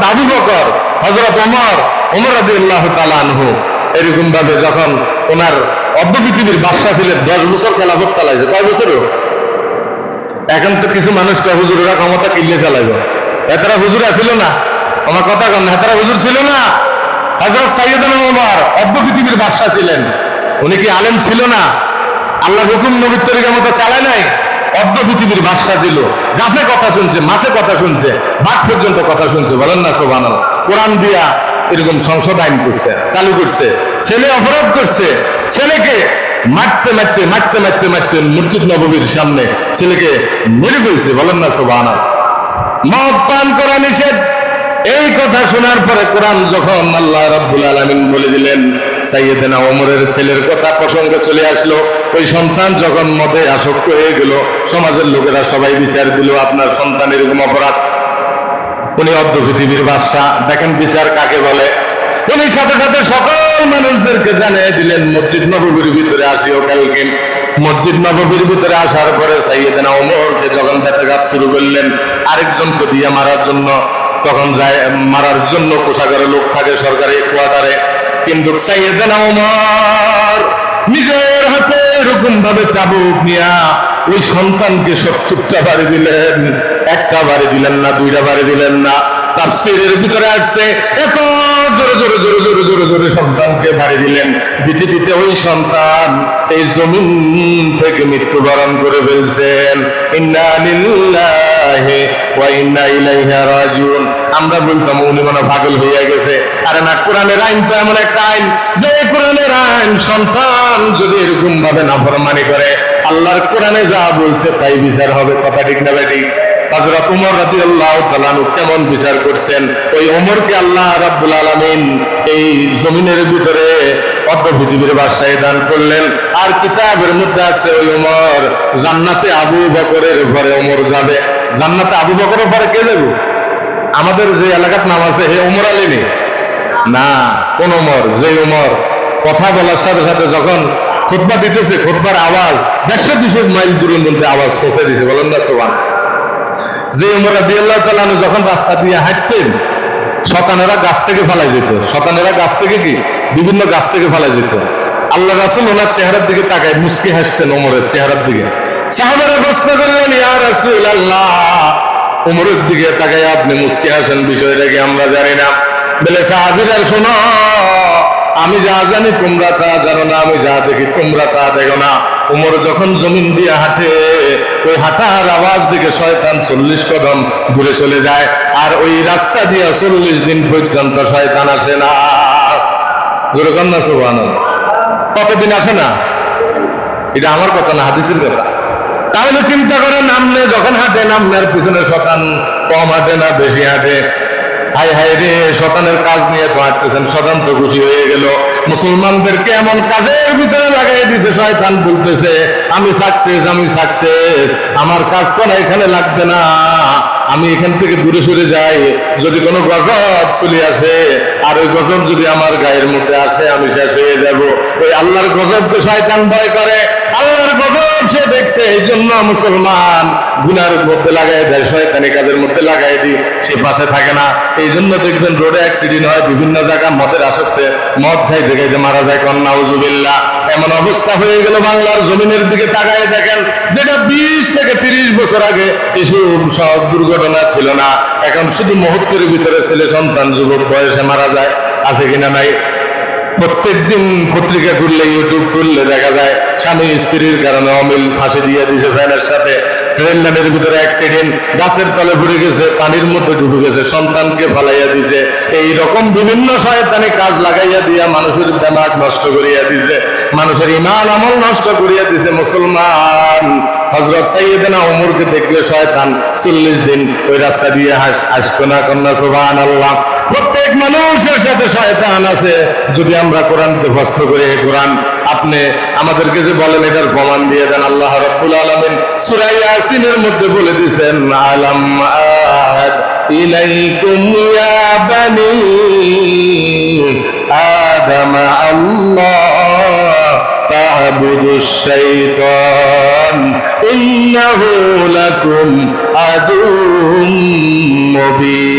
হজরত আবু বকর হজরত ওমর ওমর রাজি আল্লাহ তালানহু এরকম ভাবে যখন ওনার অর্ধ পৃথিবীর বাদশা ছিলেন, দশ বছর খেলাফত চালাইছে। কয় বছরও? এখন তো কিছু মানুষ হুজুরেরা ক্ষমতা কিনলে চালাইব। এতারা হুজুর ছিল না? আমার কথা কন না, এতারা হুজুর ছিল না? হজরত সাইয়দান ওমর অর্ধ পৃথিবীর বাদশা ছিলেন। উনি কি আলেম ছিল না? আল্লাহ হুকুম নবীর তরিকার মতো চালায় নাই? অর্ধ পৃথিবীর বাদশা ছিল। গাছে কথা শুনছে, মাছে কথা শুনছে, বাঘ পর্যন্ত কথা শুনছে, বলেন না সোভান কোরআন দিয়া এরকম সংসদ আইন করছে, চালু করছে, ছেলে অপরাধ করছে, ছেলেকে মারতে মারতে মারতে মারতে মারতে মসজিদ নববীর সামনে ছেলেকে মেরে ফেলছে, বলেন না সোভান মদ পান করা নিষেধ। এই কথা শোনার পরে কোরআন যখন আল্লাহ রাব্বুল আলামিন বলে দিলেন সাইয়েদেনা ওমরের ছেলের কথা প্রসঙ্গে চলে আসলো। ওই সন্তান যখন মদে আসক্ত হয়ে গেল, সমাজের লোকেরা সবাই বিচার দিল, আপনার সন্তান এরকম অপরাধ। উনি অর্ধ পৃথিবীর বাদশা দেখেন বিচার কাকে বলে? উনি সাথে সাথে সকল মানুষদেরকে জানিয়ে দিলেন, মসজিদ নববীর ভিতরে আসিও কালকে। মসজিদ নববীর ভিতরে আসার পরে সাইয়েদেনা ওমরকে যখন বেতাঘাত শুরু করলেন আরেকজনকে দিয়ে মারার জন্য, তখন যায়, মারার জন্য কোষাগারে লোক থাকে সরকারি কোয়ার্টারে। কিন্তু নিজের হাতে এরকম ভাবে চাবুক নিয়া ওই সন্তানকে সত্তরটা বাড়ি দিলেন, একটা বাড়ি দিলেন না, দুইটা বাড়ি দিলেন না। তাফসিরের ভিতরে আসছে, এত জোরে জোরে জোরে জোরে বাড়ি দিলেন দিতে ওই সন্তান এই জমিন থেকে মৃত্যুবরণ করে ফেলছেন। আমরা বলতাম, উনি মনে হয়ে গেছে। আরে না, কোরআনের আইন তো এমন একটা আইন যে কোরআনের আইন সন্তান যদি এরকম ভাবে নাফরমানি করে, আল্লাহর কোরআনে যা বলছে তাই বিচার হবে, কথা ঠিক না বেঠিক হযরত উমর রাদিয়াল্লাহু তাআলা আনহু কেমন বিচার করছেন? ওই ওমরকে আল্লাহ রাব্বুল আলামিন এই জমিনের ভিতরে অর্ধ বাদশাহী দান করলেন। আর কিতাবের মধ্যে আছে ওই ওমর জান্নাতে আবু বকরের ঘরে ওমর যাবে। জান্নাতে আবু বকরের ঘরে কে যাবে? আমাদের যে এলাকার নাম আছে, হে ওমর আলী না। কোন ওমর যে ওমর কথা বলার সাথে সাথে যখন খুতবা দিতেছে, খুতবার আওয়াজ দেড়শো দুশো মাইল দূরের মধ্যে আওয়াজ পৌঁছে দিছে বলেন না সোবান যে রাবি আল্লাহ তালানু যখন রাস্তা দিয়ে হাঁটতেন, শতানেরা গাছ থেকে ফেলাই যেত শতানেরা গাছ থেকে কি? বিভিন্ন গাছ থেকে ফেলাই যেত আল্লাহ রাসুল ওনার চেহারার দিকে তাকায় মুসকি হাসতেন ওমরের চেহারার দিকে। প্রশ্ন করলেন ওমরের দিকে তাকায়, আপনি মুসকি হাসেন, বিষয়টা কি আমরা জানি না? বলে, সাহাবিরা, শোনো, আমি যা জানি তোমরা তা জানো না, আমি যা দেখি তোমরা তা দেখো না। উমর যখন জমিন দিয়ে হাঁটে ওই হাঁটার আওয়াজ দিকে শয়তান চল্লিশ কদম ঘুরে চলে যায়। আর ওই রাস্তা দিয়ে চল্লিশ দিন পর্যন্ত শয়তান আসে না। যেরকম না সোহান কতদিন আসে না? এটা আমার কথা না, হাদিসের কথা। তাহলে চিন্তা করে নামলে যখন হাঁটে, নামলে আর পিছনে শতান কম হাঁটে না, বেশি হাঁটে। হাই হাই রে, শতানের কাজ নিয়ে তো হাঁটতেছেন, শতান তো খুশি হয়ে গেল। মুসলমানদেরকে এমন কাজের ভিতরে লাগাই দিছে, শয়তান বলতেছে, আমি সাকসেস আমি সাকসেস আমার কাজ করা এখানে লাগবে না। আমি এখান থেকে দূরে সরে যাই, যদি কোনো গজব চলে আসে, আর ওই গজব যদি আমার গায়ের মধ্যে আসে, আমি শেষ হয়ে যাব। ওই আল্লাহর গজবকে শয়তান ভয় করে। আল্লাহর দেখছে, এই জন্য মুসলমান গুনার মধ্যে লাগাই দেয়, শয়তানি কাজের মধ্যে লাগাই দিই, সে পাশে থাকে না। এই জন্য দেখবেন রোডে অ্যাক্সিডেন্ট হয়, বিভিন্ন জায়গা মদের আসক্তে, মদ খাই যে মারা যায়, কন্যা উজুবিল্লা এমন অবস্থা হয়ে গেল বাংলার জমিনের দিকে তাকায় দেখেন, যেটা বিশ থেকে তিরিশ বছর আগে এসব সব দুর্ঘটনা ছিল না। এখন শুধু মুহূর্তের ভিতরে ছেলে সন্তান, যুবক বয়সে মারা যায়, আছে কিনা নাই? প্রত্যেকদিন পত্রিকা খুললে ইউটিউব খুললে দেখা যায় স্বামী স্ত্রীর কারণে অমিল ফাঁসি দিয়ে দিয়েছে ফ্যানের সাথে। ট্রেন ভিতরে অ্যাক্সিডেন্ট গাছের তলে ঘুরে গেছে, পানির মধ্যে ডুবে গেছে, সন্তানকে ফালাইয়া দিছে এই রকম বিভিন্ন শয়তানি কাজ লাগাইয়া দিয়া মানুষের দেমাগ নষ্ট করিয়া দিছে মানুষের ইমান আমল নষ্ট করিয়া দিছে মুসলমান। হজরত সাইয়েদনা ওমরকে দেখলে শয়তান চল্লিশ দিন ওই রাস্তা দিয়ে আসতো না কন্যা সুবহান আল্লাহ প্রত্যেক মানুষের সাথে শয়তান আছে যদি আমরা কোরআনকে ভস্ত করে এই কোরআন আপনি আমাদেরকে যে বলেন এটার প্রমাণ দিয়ে দেন আল্লাহ রাব্বুল আলামিন সূরা ইয়াসিনের মধ্যে বলে দিয়েছেন আলাম আহাদ ইলাইকুম ইয়া বানি আদম আল্লাহ تعبدوا الشيطان إنه لكم عدو مبين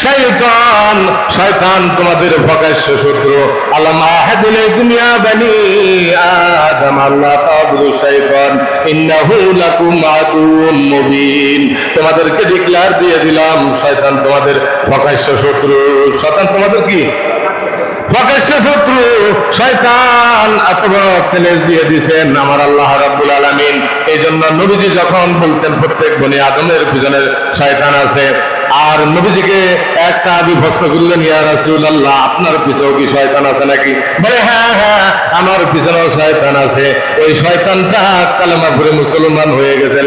শয়তান শয়তান তোমাদের প্রকাশ্য শত্রু আলাম আহাদ ইলাইকুম ইয়া বানি আদম, আল্লাহ তাআবুদু শাইতান ইন্নাহু লাকুম আদুউম মুবিন। তোমাদেরকে ডিক্লেয়ার দিয়ে দিলাম, শয়তান তোমাদের প্রকাশ্য শত্রু শয়তান তোমাদের কি? প্রকাশ্য শত্রু শয়তান বড় চ্যালেঞ্জ দিয়ে দিয়েছেন আমার আল্লাহ রাব্বুল আলামিন। এই জন্য নবীজি যখন বলছেন, প্রত্যেক বনি আদমের পিছনে শয়তান আছে। আর নবীজিকে এক সাহাবি প্রশ্ন করলেন, ইয়া রাসূলুল্লাহ, আপনার পিছেও কি শয়তান আছে নাকি? বলে হ্যাঁ হ্যাঁ আমার পিছনেও শয়তান আছে। ওই শয়তানটা কালেমা পড়ে মুসলমান হয়ে গেছে।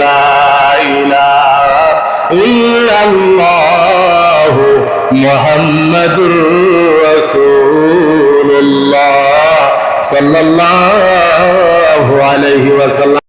ইল্লাল্লাহু মুহাম্মাদুর রাসূলুল্লাহ সাল্লাল্লাহু আলাইহি ওয়াসাল্লাম।